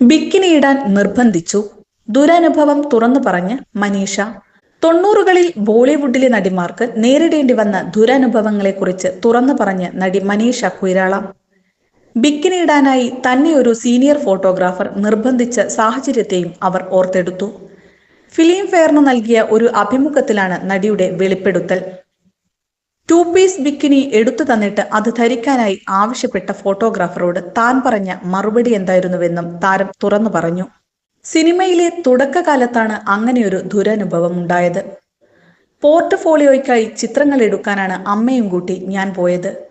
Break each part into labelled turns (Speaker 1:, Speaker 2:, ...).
Speaker 1: ബിക്കിനിയിടാൻ നിർബന്ധിച്ചു. ദുരനുഭവം തുറന്നു പറഞ്ഞ് മനീഷ തൊണ്ണൂറുകളിൽ ബോളിവുഡിലെ നടിമാർക്ക് നേരിടേണ്ടി വന്ന ദുരനുഭവങ്ങളെക്കുറിച്ച് തുറന്നു പറഞ്ഞ് നടി മനീഷ കുയിരാള. ബിക്കിനിയിടാനായി തന്നെ ഒരു സീനിയർ ഫോട്ടോഗ്രാഫർ നിർബന്ധിച്ച സാഹചര്യത്തെയും അവർ ഓർത്തെടുത്തു. ഫിലിം ഫെയറിന് നൽകിയ ഒരു അഭിമുഖത്തിലാണ് നടിയുടെ വെളിപ്പെടുത്തൽ. ടു പീസ് ബിക്കിനി എടുത്തു തന്നിട്ട് അത് ധരിക്കാനായി ആവശ്യപ്പെട്ട ഫോട്ടോഗ്രാഫറോട് താൻ പറഞ്ഞ മറുപടി എന്തായിരുന്നുവെന്നും താരം തുറന്നു പറഞ്ഞു. സിനിമയിലെ തുടക്കകാലത്താണ് അങ്ങനെയൊരു ദുരനുഭവം ഉണ്ടായത്. പോർട്ട്ഫോളിയോയ്ക്കായി ചിത്രങ്ങൾ എടുക്കാനാണ് അമ്മയും കൂട്ടി ഞാൻ പോയത്.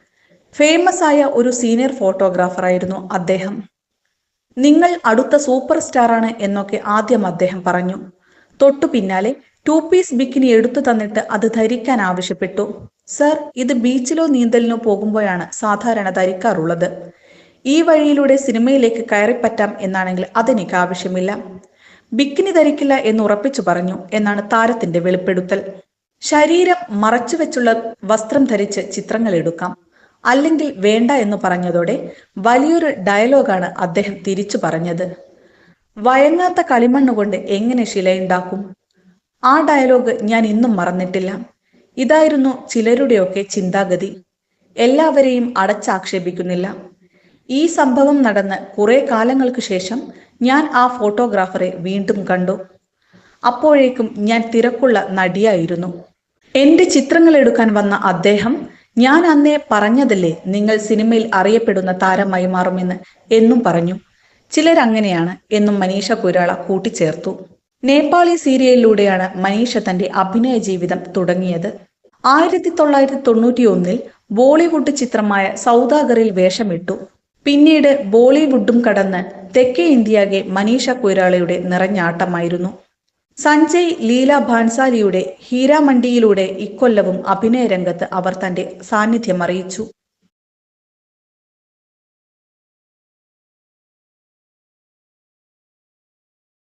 Speaker 1: ഫേമസ് ആയ ഒരു സീനിയർ ഫോട്ടോഗ്രാഫറായിരുന്നു അദ്ദേഹം. നിങ്ങൾ അടുത്ത സൂപ്പർ സ്റ്റാറാണ് എന്നൊക്കെ ആദ്യം അദ്ദേഹം പറഞ്ഞു. തൊട്ടു പിന്നാലെ ടു പീസ് ബിക്കിനി എടുത്തു തന്നിട്ട് അത് ധരിക്കാൻ ആവശ്യപ്പെട്ടു. സർ ഇത് ബീച്ചിലോ നീന്തലിനോ പോകുമ്പോഴാണ് സാധാരണ ധരിക്കാറുള്ളത്. ഈ വഴിയിലൂടെ സിനിമയിലേക്ക് കയറിപ്പറ്റാം എന്നാണെങ്കിൽ അതെനിക്ക് ആവശ്യമില്ല. ബിക്കിനി ധരിക്കില്ല എന്ന് ഉറപ്പിച്ചു പറഞ്ഞു എന്നാണ് താരത്തിന്റെ വെളിപ്പെടുത്തൽ. ശരീരം മറച്ചു വെച്ചുള്ള വസ്ത്രം ധരിച്ച് ചിത്രങ്ങൾ എടുക്കാം. അല്ലെങ്കിൽ വേണ്ട എന്ന് പറഞ്ഞതോടെ വലിയൊരു ഡയലോഗാണ് അദ്ദേഹം തിരിച്ചു പറഞ്ഞത്. വയങ്ങാത്ത കളിമണ്ണുകൊണ്ട് എങ്ങനെ ശിലയുണ്ടാക്കും? ആ ഡയലോഗ് ഞാൻ ഇന്നും മറന്നിട്ടില്ല. ഇതായിരുന്നു ചിലരുടെയൊക്കെ ചിന്താഗതി. എല്ലാവരെയും അടച്ചാക്ഷേപിക്കുന്നില്ല. ഈ സംഭവം നടന്ന് കുറെ കാലങ്ങൾക്ക് ശേഷം ഞാൻ ആ ഫോട്ടോഗ്രാഫറെ വീണ്ടും കണ്ടു. അപ്പോഴേക്കും ഞാൻ തിരക്കുള്ള നടിയായിരുന്നു. എന്റെ ചിത്രങ്ങൾ എടുക്കാൻ വന്ന അദ്ദേഹം ഞാൻ അന്നേ പറഞ്ഞതല്ലേ നിങ്ങൾ സിനിമയിൽ അറിയപ്പെടുന്ന താരമായി മാറുമെന്ന് എന്നും പറഞ്ഞു. ചിലരങ്ങനെയാണ് എന്നും മനീഷ കുരാള കൂട്ടിച്ചേർത്തു. നേപ്പാളി സീരിയലിലൂടെയാണ് മനീഷ തന്റെ അഭിനയ ജീവിതം തുടങ്ങിയത്. ആയിരത്തി തൊള്ളായിരത്തി തൊണ്ണൂറ്റി ഒന്നിൽ ബോളിവുഡ് ചിത്രമായ സൗദാഗറിൽ വേഷമിട്ടു. പിന്നീട് ബോളിവുഡും കടന്ന് തെക്കേ ഇന്ത്യയാകെ മനീഷ കൊയ്രാളയുടെ നിറഞ്ഞാട്ടമായിരുന്നു. സഞ്ജയ് ലീല ഭാൻസാലിയുടെ ഹീരാമണ്ടിയിലൂടെ ഇക്കൊല്ലവും അഭിനയ രംഗത്ത് അവർ തന്റെ സാന്നിധ്യം അറിയിച്ചു.